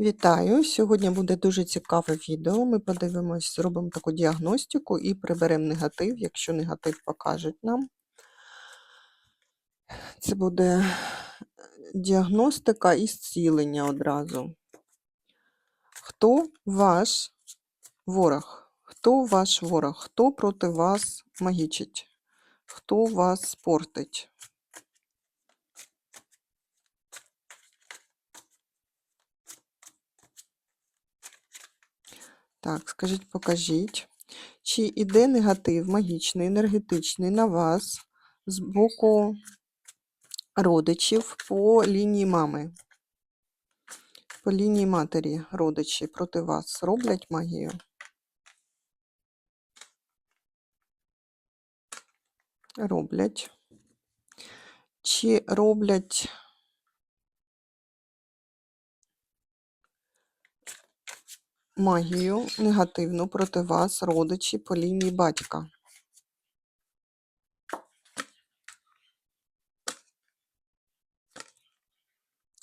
Вітаю! Сьогодні буде дуже цікаве відео. Ми подивимось, зробимо таку діагностику і приберемо негатив, якщо негатив покажуть нам. Це буде діагностика і зцілення одразу. Хто ваш ворог? Хто ваш ворог? Хто проти вас магічить? Хто вас портить? Так, скажіть, покажіть, чи іде негатив магічний, енергетичний на вас з боку родичів по лінії мами? По лінії матері родичі проти вас роблять магію? Роблять. Чи роблять магію негативну проти вас, родичі по лінії батька?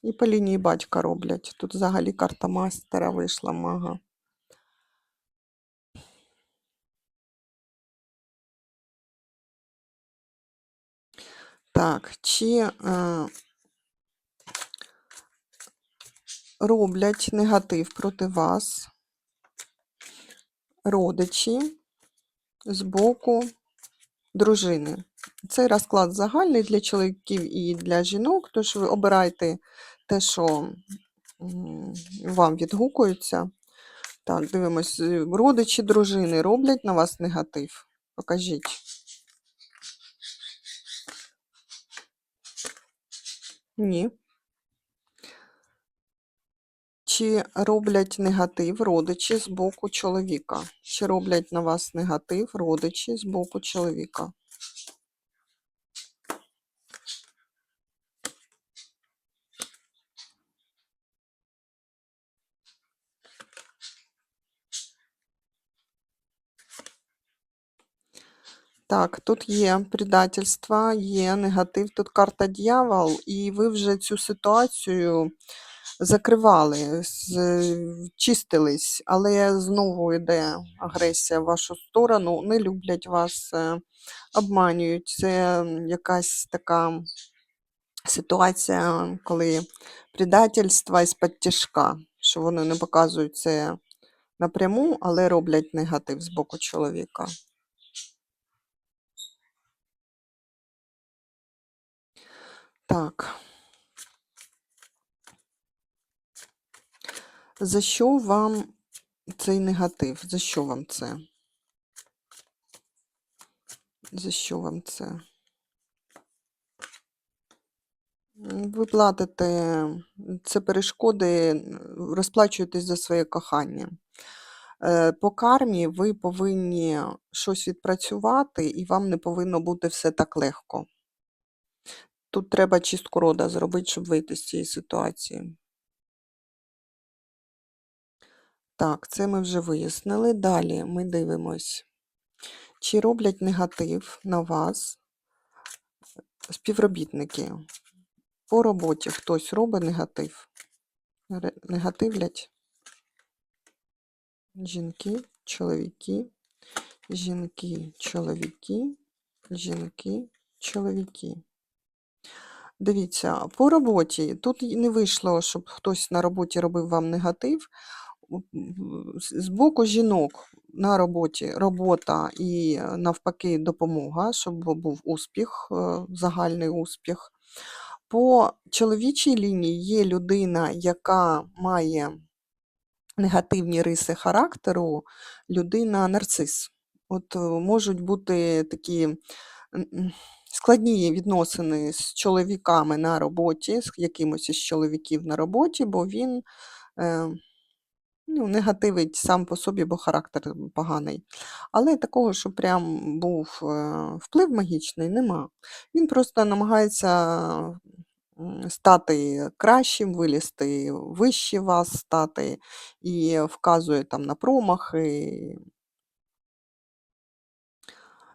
І по лінії батька роблять. Тут взагалі карта мастера вийшла мага. Так, чи е, роблять негатив проти вас родичі з боку дружини? Цей розклад загальний для чоловіків і для жінок, тож ви обирайте те, що вам відгукується. Так, дивимось, родичі дружини роблять на вас негатив. Покажіть. Ні. Чи роблять негатив родичі з боку чоловіка? Чи роблять на вас негатив родичі з боку чоловіка? Так, тут є предательство, є негатив, тут карта дьявол, і ви вже цю ситуацію закривали, чистились, але знову йде агресія в вашу сторону, не люблять вас, е, обманюють. Це якась така ситуація, коли предательство із-під тяжка, що вони не показують це напряму, але роблять негатив з боку чоловіка. Так. За що вам цей негатив? За що вам це? За що вам це? Ви платите це перешкоди, розплачуєтесь за своє кохання. Е, По кармі ви повинні щось відпрацювати, і вам не повинно бути все так легко. Тут треба чистку рода зробити, щоб вийти з цієї ситуації. Так, це ми вже вияснили. Далі ми дивимось, чи роблять негатив на вас співробітники. По роботі хтось робить негатив. Негативлять жінки, чоловіки, жінки, чоловіки, жінки, чоловіки. Дивіться, по роботі тут не вийшло, щоб хтось на роботі робив вам негатив. З- боку жінок на роботі робота і е, навпаки допомога, щоб був успіх, е, загальний успіх. По чоловічій лінії є людина, яка має негативні риси характеру, людина нарцис. От е, можуть бути такі складні відносини з чоловіками на роботі, з якимось із чоловіків на роботі, бо він ну, негативить сам по собі, бо характер поганий. Але такого, що прям був е, вплив магічний, нема. Він просто намагається стати кращим, вилізти вище вас, стати і вказує там на промахи,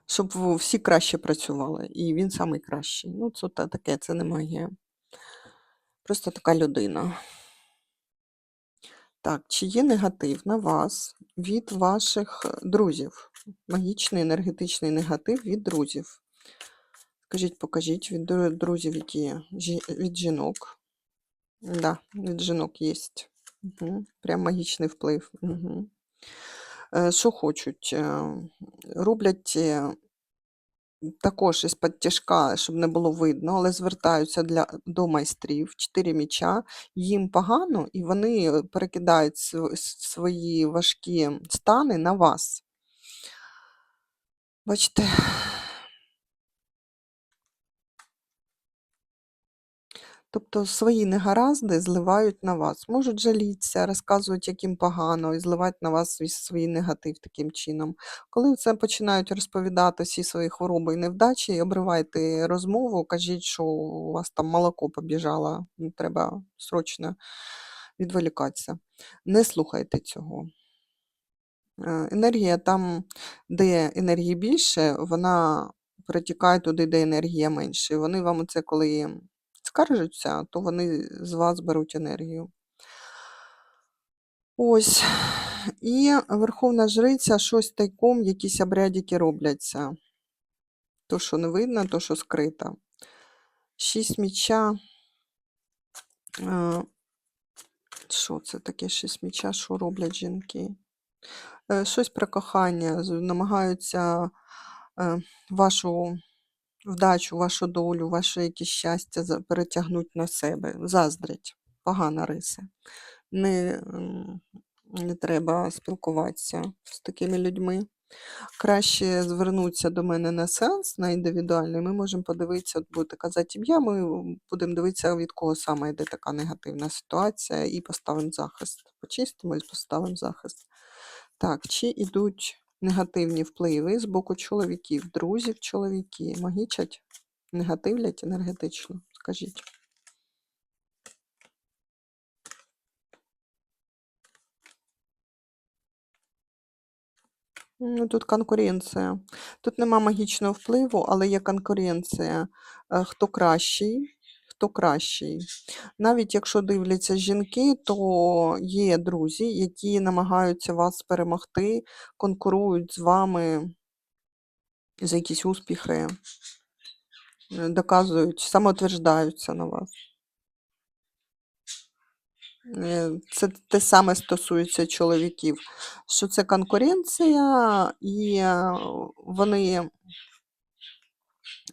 щоб всі краще працювали. І він самий кращий. Ну, це таке, це не магія. Просто така людина. Так, чи є негатив на вас від ваших е, друзів? Магічний енергетичний негатив від друзів. Скажіть, покажіть від друзів, які є? Від жінок. Да, від жінок є. Угу. Прям магічний вплив. Угу. Що хочуть? Е, Також із-під тяжка, щоб не було видно, але звертаються для, до майстрів. Чотири м'яча, Їм погано, і вони е, перекидають свої важкі стани на вас. Бачите, тобто свої негаразди зливають на вас. Можуть жалітися, розказують, як їм погано, і зливають на вас свій, свій негатив таким чином. Коли це починають розповідати всі свої хвороби і невдачі, обривайте розмову, кажіть, що у вас там молоко побіжало, треба срочно відволікатися. Не слухайте цього. Е, Енергія там, де енергії більше, вона перетікає туди, де енергія менше. І вони вам це коли скаржаться, то вони з вас беруть енергію. Ось. І Верховна Жриця щось тайком, якісь обрядики робляться. То, що не видно, то, що скрито. Шість міча. Е, Що це таке шість міча? Що роблять жінки? Е, Щось про кохання. Намагаються е, вашу вдачу, вашу долю, ваше якесь щастя перетягнути на себе. Заздрять. Погана риса. Не, не треба спілкуватися з такими людьми. Краще звернутися до мене на сеанс на індивідуальний. Ми можемо подивитися, от будете казати ім'я, ми будемо дивитися, від кого саме йде така негативна ситуація, і поставимо захист. Почистимо і поставимо захист. Так, чи йдуть негативні впливи з боку чоловіків, друзів чоловіки, магічать, негативлять енергетично? Скажіть. Ну, тут конкуренція. Тут нема магічного впливу, але є конкуренція. Е, Хто кращий, хто кращий. Навіть якщо дивляться жінки, то є друзі, які намагаються вас перемогти, конкурують з вами за якісь успіхи, е, доказують, самоутверждаються на вас. Е, Це те саме стосується чоловіків, що це конкуренція, і е, вони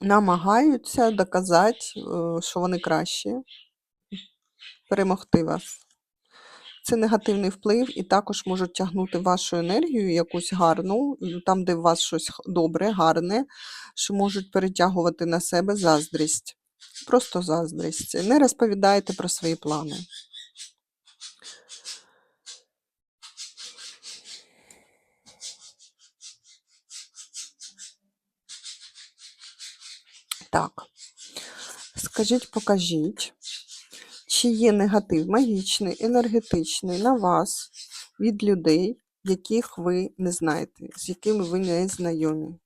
намагаються доказати, е, що вони кращі, перемогти вас. Це негативний вплив, і також можуть тягнути вашу енергію якусь гарну, там, де у вас щось добре, гарне, що можуть перетягувати на себе заздрість. Просто заздрість. Не розповідайте про свої плани. Так, скажіть, покажіть, чи є негатив магічний, енергетичний на вас від людей, яких ви не знаєте, з якими ви не знайомі.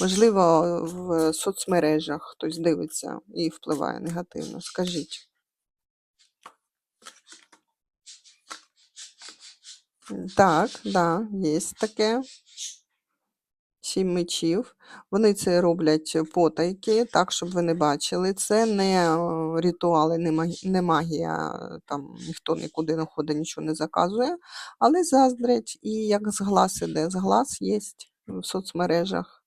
Можливо, в соцмережах хтось дивиться і впливає негативно. Скажіть. Так, да, є таке. Сім мечів. Вони це роблять потайки, так, щоб ви не бачили. Це не е, ритуали, не магі- не магія, там ніхто нікуди не ходить, нічого не заказує, але заздрять, і як зглас іде. Зглас є в соцмережах.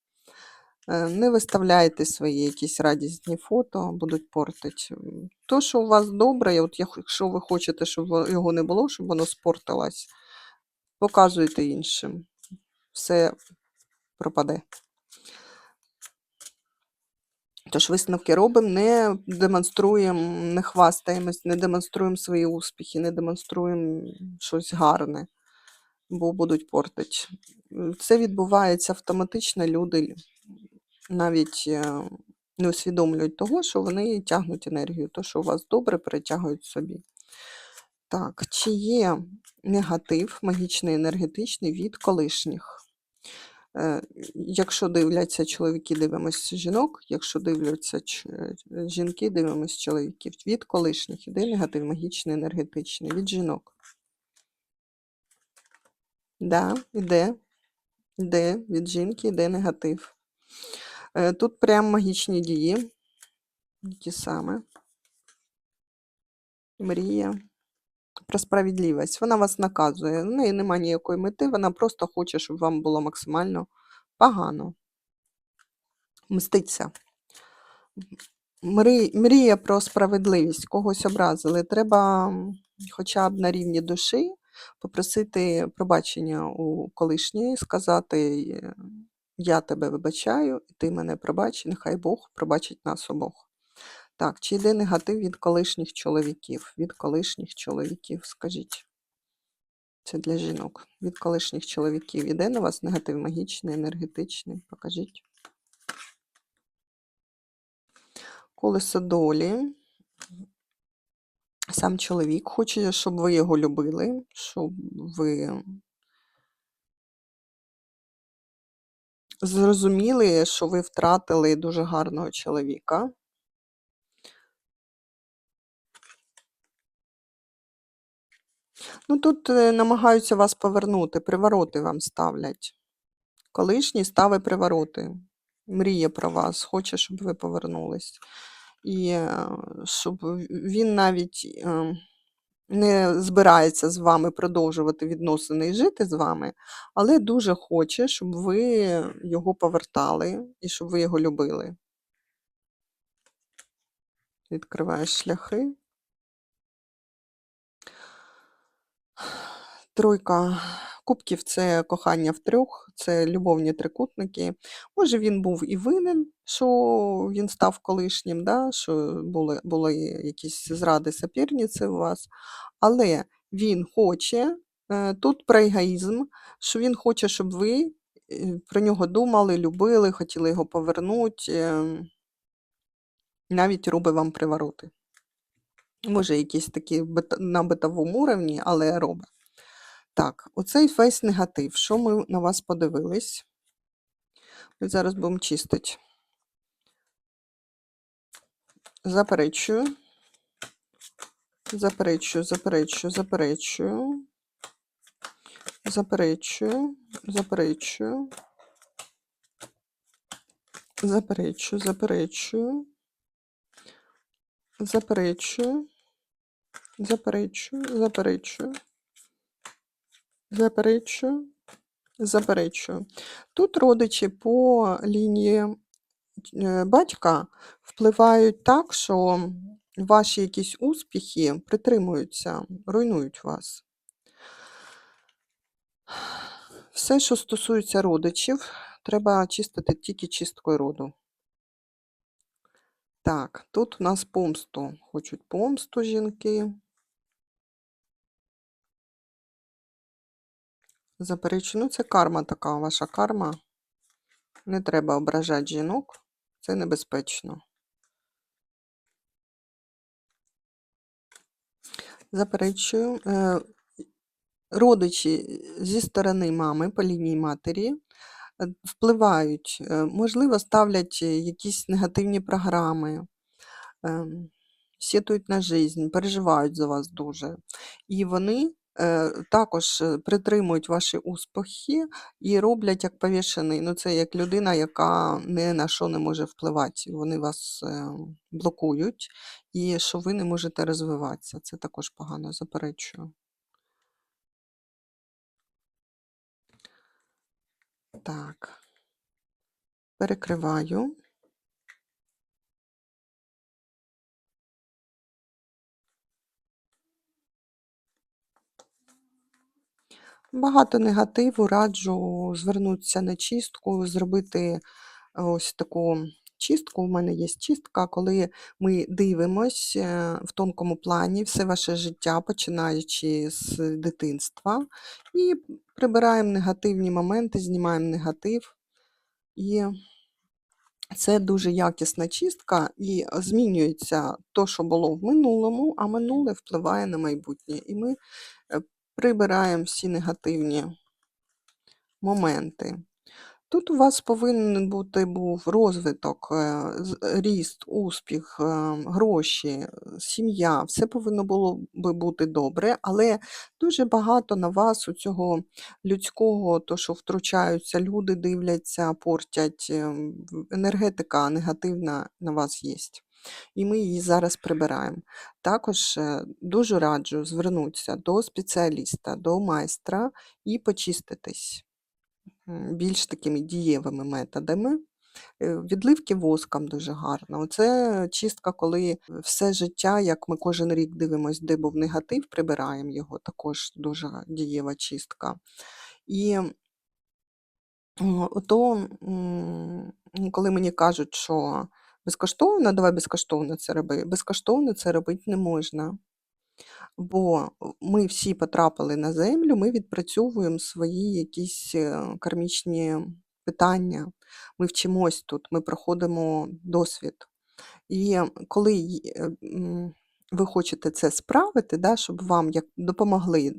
Е, Не виставляйте свої якісь радісні фото, будуть портить. М, То, що у вас добре, от якщо ви хочете, щоб його не було, щоб воно спортилось, показуйте іншим. Все пропаде. Тож висновки робимо, не демонструємо, не хвастаємось, не демонструємо свої успіхи, не демонструємо щось гарне, бо будуть портить. Це відбувається автоматично, люди навіть е, не усвідомлюють того, що вони тягнуть енергію. То, що у вас добре, перетягують собі. Так, чи є негатив магічний енергетичний від колишніх? Е, Якщо дивляться чоловіки, дивимось жінок, якщо дивляться е, жінки, дивимось чоловіків. Від колишніх іде негатив, магічний, енергетичний, від жінок. Да, іде, іде, від жінки йде негатив. Е, Тут прям магічні дії. Ті саме. Мрія. Про справедливість. Вона вас наказує. В неї немає ніякої мети, вона просто хоче, щоб вам було максимально погано. Мститься. Мрі... Мрія про справедливість, когось образили. Треба хоча б на рівні душі попросити пробачення у колишньої, сказати: Я тебе вибачаю, і ти мене пробач, нехай Бог пробачить нас обох. Так, чи йде негатив від колишніх чоловіків? Від колишніх чоловіків, скажіть. Це для жінок. Від колишніх чоловіків. Іде на вас негатив магічний, енергетичний? Покажіть. Колесо долі. Сам чоловік хоче, щоб ви його любили, щоб ви зрозуміли, що ви втратили дуже гарного чоловіка. Ну, тут е, намагаються вас повернути, привороти вам ставлять. Колишні стави привороти. Мріє про вас, хоче, щоб ви повернулись. І е, щоб він навіть е, не збирається з вами продовжувати відносини і жити з вами, але дуже хоче, щоб ви його повертали і щоб ви його любили. Відкриваєш шляхи. Тройка кубків це кохання в трьох, це любовні трикутники. Може, він був і винен, що він став колишнім, да? що були, були якісь зради сапірниці у вас, але він хоче, е, тут про егоїзм, що він хоче, щоб ви е, про нього думали, любили, хотіли його повернути, е, навіть робить вам привороти. Може, якісь такі на битовому уровні, але робить. Так, оцей весь негатив. Що ми на вас подивились? Ми зараз будемо чистити. Заперечую. Заперечую, заперечую, заперечую. Заперечую, заперечую. Заперечую, заперечую. Заперечую. Заперечую, заперечую. Заперечую. Заперечую. Тут родичі по лінії е, батька впливають так, що ваші якісь успіхи притримуються, руйнують вас. Все, що стосується родичів, треба чистити тільки чисткою роду. Так, тут у нас помсту. Хочуть помсту жінки. Заперечую, ну це карма така, ваша карма. Не треба ображати жінок, це небезпечно. Заперечую, е, родичі зі сторони мами по лінії матері е, впливають, е, можливо, ставлять якісь негативні програми, ем, сітують на життя, переживають за вас дуже. І вони також е, притримують ваші успіхи і роблять як повішений. Ну, це як людина, яка ні на що не може впливати. Вони вас е, блокують, і що ви не можете розвиватися. Це також погано, заперечую. Так. Перекриваю. Багато негативу, раджу звернутися на чистку, зробити ось таку чистку. У мене є чистка, коли ми дивимось е, в тонкому плані все ваше життя, починаючи з дитинства, і прибираємо негативні моменти, знімаємо негатив. І це дуже якісна чистка, і змінюється то, що було в минулому, а минуле впливає на майбутнє. І ми е, прибираємо всі негативні моменти. Тут у вас повинен бути був розвиток, е, ріст, успіх, е, гроші, сім'я. Все повинно було би бути добре, але дуже багато на вас у цього людського, то що втручаються люди, дивляться, портять. е, Енергетика негативна на вас є. І ми її зараз прибираємо. Також е, дуже раджу звернутися до спеціаліста, до майстра і почиститись більш такими дієвими методами. Е, Відливки воском дуже гарно. Оце чистка, коли все життя, як ми кожен рік дивимося, де був негатив, прибираємо його, також дуже дієва чистка. І м, коли мені кажуть, що безкоштовно, давай безкоштовно це роби, безкоштовно це робити не можна. Бо ми всі потрапили на землю, ми відпрацьовуємо свої якісь е, кармічні питання. Ми вчимось тут, ми проходимо досвід. І коли е, м, ви хочете це справити, да, щоб вам як допомогли,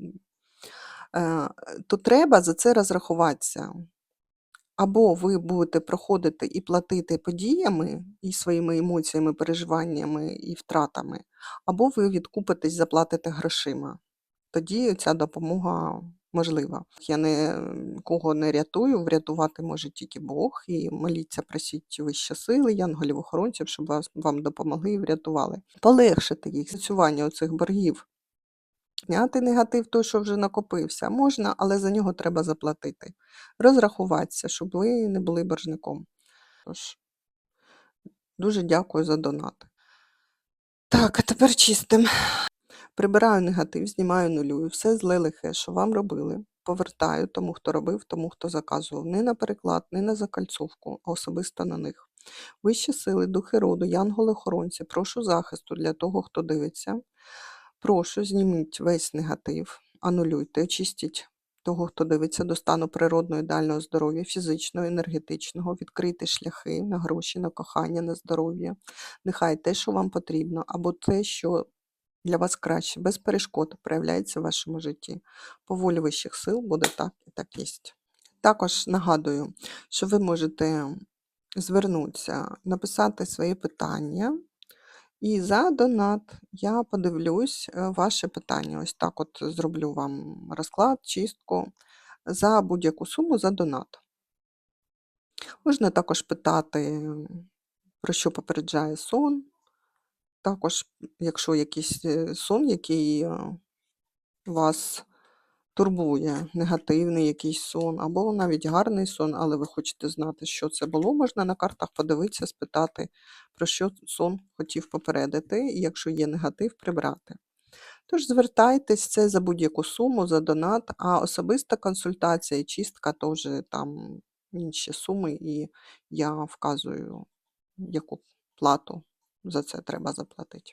е, то треба за це розрахуватися. Або ви будете проходити і платити подіями, і своїми емоціями, переживаннями і втратами, або ви відкупитесь, заплатите грошима. Тоді ця допомога можлива. Я не кого не рятую, врятувати може тільки Бог. І моліться, просіть вище сили, янголів охоронців, щоб вас вам допомогли і врятували. Полегшити їх зацювання оцих боргів. Зняти негатив той, що вже накопився, можна, але за нього треба заплатити. Розрахуватися, щоб ви не були боржником. Тож, дуже дякую за донати. Так, а тепер чистим. Прибираю негатив, знімаю нулюю, все зле лихе, що вам робили. Повертаю тому, хто робив, тому, хто заказував. Не на переклад, не на закальцовку, а особисто на них. Вищі сили, духи роду, янголи-охоронці, прошу захисту для того, хто дивиться. Прошу, зніміть весь негатив, анулюйте, очистіть того, хто дивиться до стану природного ідеального здоров'я, фізичного, енергетичного, відкрийте шляхи на гроші, на кохання, на здоров'я. Нехай те, що вам потрібно, або те, що для вас краще, без перешкод проявляється в вашому житті. По волі вищих сил буде так і так є. Також нагадую, що ви можете звернутися, написати свої питання. І за донат я подивлюсь е, ваше питання. Ось так от зроблю вам розклад, чистку за будь-яку суму за донат. Можна також питати, про що попереджає сон. Також, якщо якийсь е, сон, який е, вас турбує, негативний якийсь сон, або навіть гарний сон, але ви хочете знати, що це було, можна на картах подивитися, спитати, про що сон хотів попередити, і якщо є негатив, прибрати. Тож звертайтесь, це за будь-яку суму, за донат, а особиста консультація і чистка вже там інші суми, і я вказую, яку плату за це треба заплатити.